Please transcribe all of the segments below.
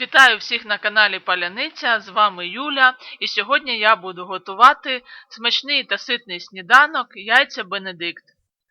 Вітаю всіх на каналі Паляниця. З вами Юля. І сьогодні я буду готувати смачний та ситний сніданок яйця Бенедикт.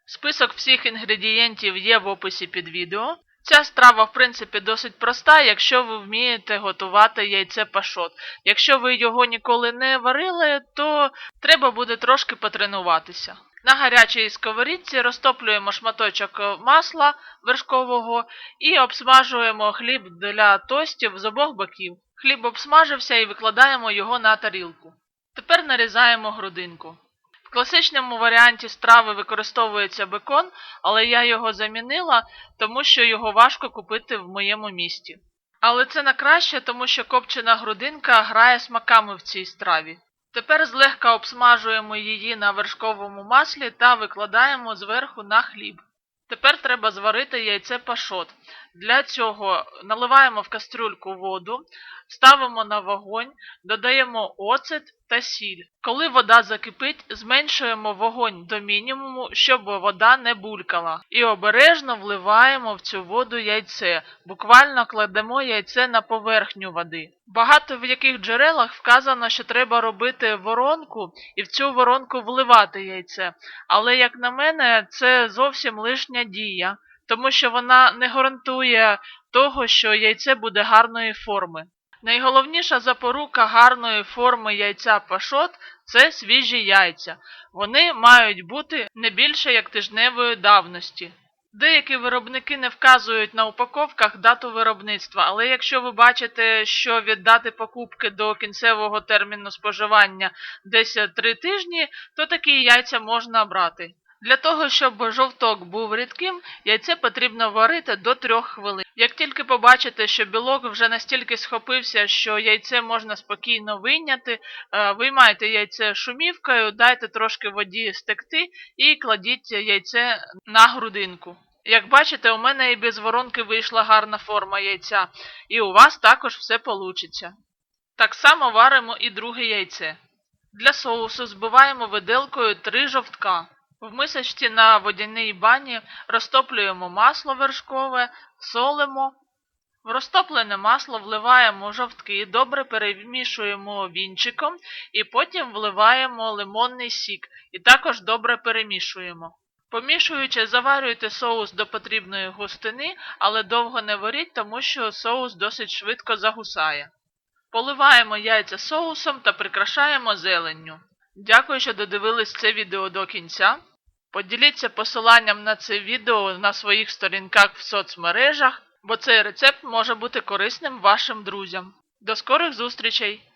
Список всіх інгредієнтів є в описі під відео. Ця страва, в принципі, досить проста, якщо ви вмієте готувати яйце пашот. Якщо ви його ніколи не варили, то треба буде трошки потренуватися. На гарячій сковорідці розтоплюємо шматочок масла вершкового і обсмажуємо хліб для тостів з обох боків. Хліб обсмажився і викладаємо його на тарілку. Тепер нарізаємо грудинку. В класичному варіанті страви використовується бекон, але я його замінила, тому що його важко купити в моєму місті. Але це на краще, тому що копчена грудинка грає смаками в цій страві. Тепер злегка обсмажуємо її на вершковому маслі та викладаємо зверху на хліб. Тепер треба зварити яйце пашот. Для цього наливаємо в кастрюльку воду, ставимо на вогонь, додаємо оцет та сіль. Коли вода закипить, зменшуємо вогонь до мінімуму, щоб вода не булькала. І обережно вливаємо в цю воду яйце, буквально кладемо яйце на поверхню води. Багато в яких джерелах вказано, що треба робити воронку і в цю воронку вливати яйце. Але, як на мене, це зовсім лишня дія, тому що вона не гарантує того, що яйце буде гарної форми. Найголовніша запорука гарної форми яйця пашот це свіжі яйця. Вони мають бути не більше як тижневої давності. Деякі виробники не вказують на упаковках дату виробництва, але якщо ви бачите, що від дати покупки до кінцевого терміну споживання десь 3 тижні, то такі яйця можна брати. Для того, щоб жовток був рідким, яйце потрібно варити до 3 хвилин. Як тільки побачите, що білок вже настільки схопився, що яйце можна спокійно вийняти, е, виймайте яйце шумівкою, дайте трошки воді стекти і кладіть яйце на грудинку. Як бачите, у мене і без воронки вийшла гарна форма яйця, і у вас також все получиться. Так само варимо і друге яйце. Для соусу збиваємо виделкою 3 жовтка. В мисочці на водяній бані розтоплюємо масло вершкове, солимо. В розтоплене масло вливаємо жовтки, добре перемішуємо вінчиком і потім вливаємо лимонний сік і також добре перемішуємо. Помішуючи, заварюйте соус до потрібної густини, але довго не варіть, тому що соус досить швидко загусає. Поливаємо яйця соусом та прикрашаємо зеленню. Дякую, що додивились це відео до кінця. Поділіться посиланням на це відео на своїх сторінках в соцмережах, бо цей рецепт може бути корисним вашим друзям. До скорих зустрічей!